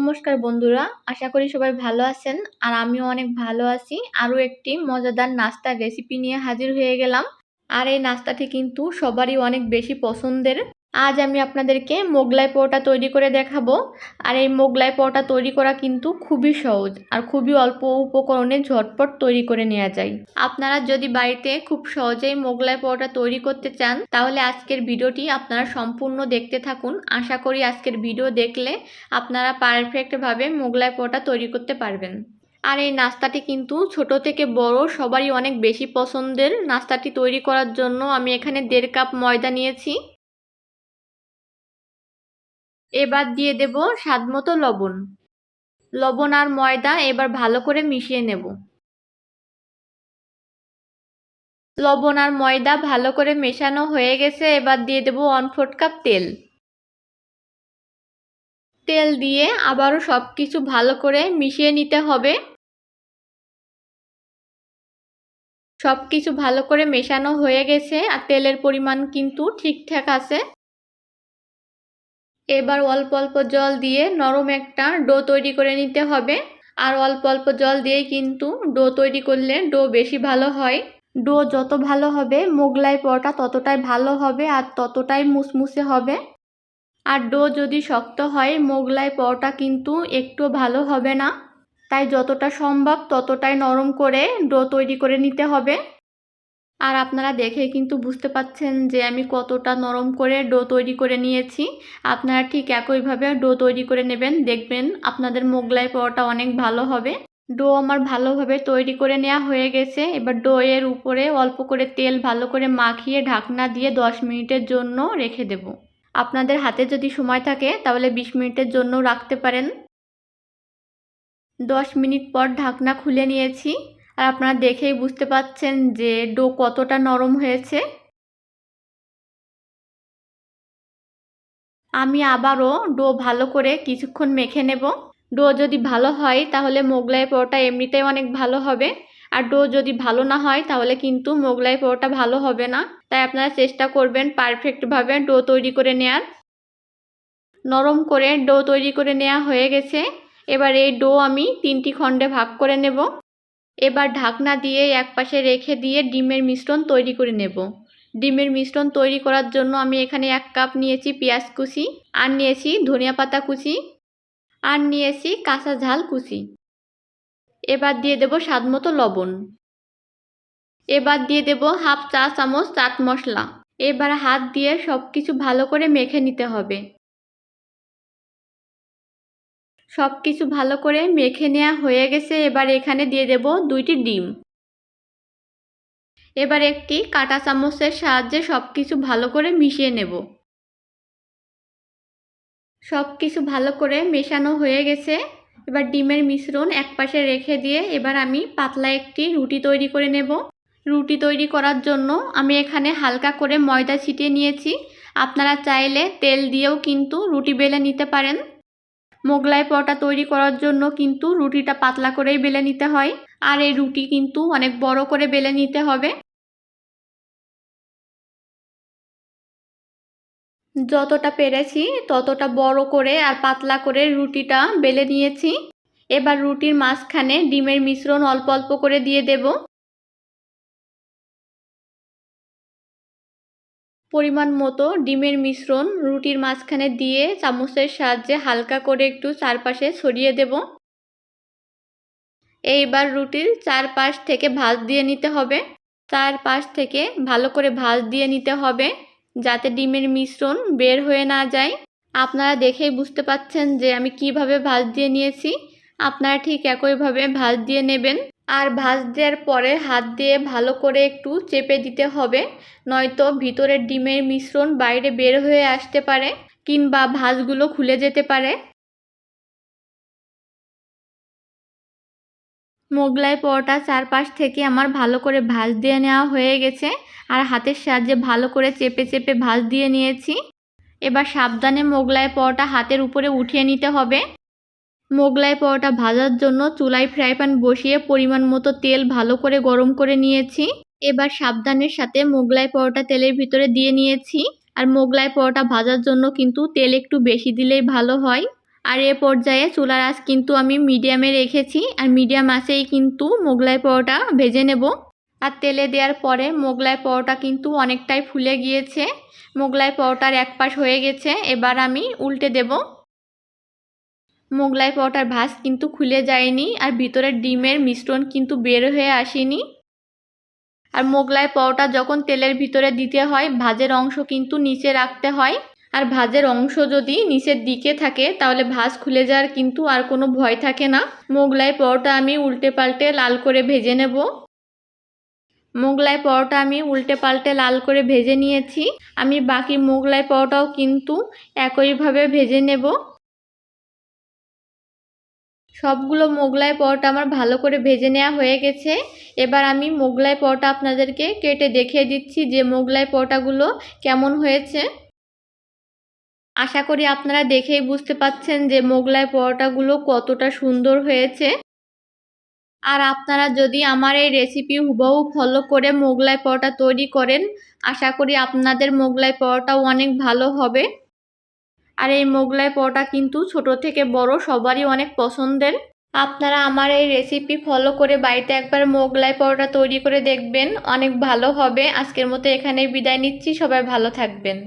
নমস্কার বন্ধুরা, আশা করি সবাই ভালো আছেন আর আমিও অনেক ভালো আছি। আরও একটি মজাদার নাস্তার রেসিপি নিয়ে হাজির হয়ে গেলাম। আর এই নাস্তাটি কিন্তু সবারই অনেক বেশি পছন্দের। আজ আমি আপনাদেরকে মোগলাই পোটা তৈরি করে দেখাবো। আর এই মোগলাই পোটা তৈরি করা কিন্তু খুবই সহজ আর খুবই অল্প উপকরণে ঝটপট তৈরি করে নেওয়া যায়। আপনারা যদি বাড়িতে খুব সহজেই মোগলাই পোটা তৈরি করতে চান, তাহলে আজকের ভিডিওটি আপনারা সম্পূর্ণ দেখতে থাকুন। আশা করি আজকের ভিডিও দেখলে আপনারা পারফেক্টভাবে মোগলাই পোটা তৈরি করতে পারবেন। আর এই নাস্তাটি কিন্তু ছোট থেকে বড়, সবারই অনেক বেশি পছন্দের নাস্তাটি তৈরি করার জন্য আমি এখানে দেড় কাপ ময়দা নিয়েছি। এবার দিয়ে দেব স্বাদ মতো লবণ। লবণ আর ময়দা এবার ভালো করে মিশিয়ে নেব। লবণ আর ময়দা ভালো করে মেশানো হয়ে গেছে এবার দিয়ে দেব ওয়ান ফোর্থ কাপ তেল। তেল দিয়ে আবারও সব কিছু ভালো করে মিশিয়ে নিতে হবে। সব কিছু ভালো করে মেশানো হয়ে গেছে, আর তেলের পরিমাণ কিন্তু ঠিকঠাক আছে। এবার অল্প অল্প জল দিয়ে নরম একটা ডো তৈরি করে নিতে হবে। আর অল্প অল্প জল দিয়ে কিন্তু ডো তৈরি করলে ডো বেশি ভালো হয়। ডো যত ভালো হবে, মোগলাই পরোটা ততটাই ভালো হবে আর ততটাই মুসমুসে হবে। আর ডো যদি শক্ত হয়, মোগলাই পরোটা কিন্তু একটু ভালো হবে না। তাই যতটা সম্ভব ততটাই নরম করে ডো তৈরি করে নিতে হবে। আর আপনারা দেখে কিন্তু বুঝতে পাচ্ছেন যে আমি কতটা নরম করে ডো তৈরি করে নিয়েছি। আপনারা ঠিক একইভাবে ডো তৈরি করে নেবেন। দেখবেন আপনাদের মোগলাই পাওয়াটা অনেক ভালো হবে। ডো আমার ভালোভাবে তৈরি করে নেওয়া হয়ে গেছে। এবার ডো এর উপরে অল্প করে তেল ভালো করে মাখিয়ে ঢাকনা দিয়ে দশ মিনিটের জন্য রেখে দেব। আপনাদের হাতে যদি সময় থাকে তাহলে বিশ মিনিটের জন্য রাখতে পারেন। দশ মিনিট পর ঢাকনা খুলে নিয়েছি। আর আপনারা দেখেই বুঝতে পাচ্ছেন যে ডো কতটা নরম হয়েছে। আমি আবারও ডো ভালো করে কিছুক্ষণ মেখে নেব। ডো যদি ভালো হয় তাহলে মোগলাই পরোটা এমনিতেই অনেক ভালো হবে। আর ডো যদি ভালো না হয় তাহলে কিন্তু মোগলাই পরোটা ভালো হবে না। তাই আপনারা চেষ্টা করবেন পারফেক্টভাবে ডো তৈরি করে নেয়ার। নরম করে ডো তৈরি করে নেওয়া হয়ে গেছে। এবার এই ডো আমি তিনটি খণ্ডে ভাগ করে নেব। এবার ঢাকনা দিয়ে এক পাশে রেখে দিয়ে ডিমের মিশ্রণ তৈরি করে নেব। ডিমের মিশ্রণ তৈরি করার জন্য আমি এখানে এক কাপ নিয়েছি পেঁয়াজ কুচি, আর নিয়েছি ধনিয়া পাতা কুচি, আর নিয়েছি কাঁচা ঝাল কুচি। এবার দিয়ে দেব স্বাদ মতো লবণ। এবার দিয়ে দেব হাফ চা চামচ চাট মশলা। এবার হাত দিয়ে সব কিছু ভালো করে মেখে নিতে হবে। সব কিছু ভালো করে মেখে নেওয়া হয়ে গেছে, এবার এখানে দিয়ে দেব দুইটি ডিম। এবার একটি কাটা চামচের সাহায্যে সব কিছু ভালো করে মিশিয়ে নেব। সব কিছু ভালো করে মেশানো হয়ে গেছে। এবার ডিমের মিশ্রণ এক পাশে রেখে দিয়ে এবার আমি পাতলা একটি রুটি তৈরি করে নেব। রুটি তৈরি করার জন্য আমি এখানে হালকা করে ময়দা ছিটিয়ে নিয়েছি। আপনারা চাইলে তেল দিয়েও কিন্তু রুটি বেলে নিতে পারেন। মোগলাই পরোটা তৈরি করার জন্য কিন্তু রুটিটা পাতলা করেই বেলে নিতে হয়। আর এই রুটি কিন্তু অনেক বড় করে বেলে নিতে হবে। যতটা পেরেছি ততটা বড় করে আর পাতলা করে রুটিটা বেলে নিয়েছি। এবার রুটির মাঝখানে ডিমের মিশ্রণ অল্প অল্প করে দিয়ে দেব। পরিমাণ মতো ডিমের মিশ্রণ রুটির মাঝখানে দিয়ে চামচের সাহায্যে হালকা করে একটু চারপাশে ছড়িয়ে দেব। এইবার রুটির চারপাশ থেকে ভাজ দিয়ে নিতে হবে। চারপাশ থেকে ভালো করে ভাজ দিয়ে নিতে হবে যাতে ডিমের মিশ্রণ বের হয়ে না যায়। আপনারা দেখেই বুঝতে পাচ্ছেন যে আমি কীভাবে ভাজ দিয়ে নিয়েছি। আপনারা ঠিক একইভাবে ভাজ দিয়ে নেবেন। আর ভাজ দেওয়ার পরে হাত দিয়ে ভালো করে একটু চেপে দিতে হবে, নয়তো ভিতরের ডিমের মিশ্রণ বাইরে বের হয়ে আসতে পারে কিংবা ভাজগুলো খুলে যেতে পারে। মোগলাই পরোটা চারপাশ থেকে আমার ভালো করে ভাজ দিয়ে নেওয়া হয়ে গেছে আর হাতের সাহায্যে ভালো করে চেপে চেপে ভাজ দিয়ে নিয়েছি। এবার সাবধানে মোগলাই পরোটা হাতের উপরে উঠিয়ে নিতে হবে। মোগলাই পরোটা ভাজার জন্য চুলায় ফ্রাই প্যান বসিয়ে পরিমাণ মতো তেল ভালো করে গরম করে নিয়েছি। এবার সাবধানের সাথে মোগলাই পরোটা তেলের ভিতরে দিয়ে নিয়েছি। আর মোগলাই পরোটা ভাজার জন্য কিন্তু তেল একটু বেশি দিলেই ভালো হয়। আর এ পর্যায়ে চুলার আঁচ কিন্তু আমি মিডিয়ামে রেখেছি। আর মিডিয়াম আঁচেই কিন্তু মোগলাই পরোটা ভেজে নেব। আর তেলে দেওয়ার পরে মোগলাই পরোটা কিন্তু অনেকটাই ফুলে গিয়েছে। মোগলাই পরোটার এক পাশ হয়ে গেছে। এবার আমি উল্টে দেব। মোগলাই পরোটার ভাঁজ কিন্তু খুলে যায়নি আর ভিতরের ডিমের মিশ্রণ কিন্তু বের হয়ে আসেনি। আর মোগলাই পরোটা যখন তেলের ভিতরে দিতে হয়, ভাজের অংশ কিন্তু নিচে রাখতে হয়। আর ভাজের অংশ যদি নিচের দিকে থাকে, তাহলে ভাজ খুলে যাওয়ার কিন্তু আর কোনো ভয় থাকে না। মোগলাই পরোটা আমি উল্টে পাল্টে লাল করে ভেজে নেব। মোগলাই পরোটা আমি উল্টে পাল্টে লাল করে ভেজে নিয়েছি। আমি বাকি মোগলাই পরোটাও কিন্তু একইভাবে ভেজে নেব। সবগুলো মোগলাই পরোটা আমার ভালো করে ভেজে নেওয়া হয়ে গেছে। এবার আমি মোগলাই পরোটা আপনাদেরকে কেটে দেখিয়ে দিচ্ছি যে মোগলাই পরোটাগুলো কেমন হয়েছে। আশা করি আপনারা দেখেই বুঝতে পাচ্ছেন যে মোগলাই পরোটাগুলো কতটা সুন্দর হয়েছে। আর আপনারা যদি আমার এই রেসিপি হুবহু ফলো করে মোগলাই পরোটা তৈরি করেন, আশা করি আপনাদের মোগলাই পরোটাও অনেক ভালো হবে। আর এই মোগলাই পরোটা কিন্তু ছোট থেকে বড় সবারই অনেক পছন্দের। আপনারা আমার এই রেসিপি ফলো করে বাড়িতে একবার মোগলাই পরোটা তৈরি করে দেখবেন, অনেক ভালো হবে। আজকের মতো এখানে বিদায় নিচ্ছি, সবাই ভালো থাকবেন।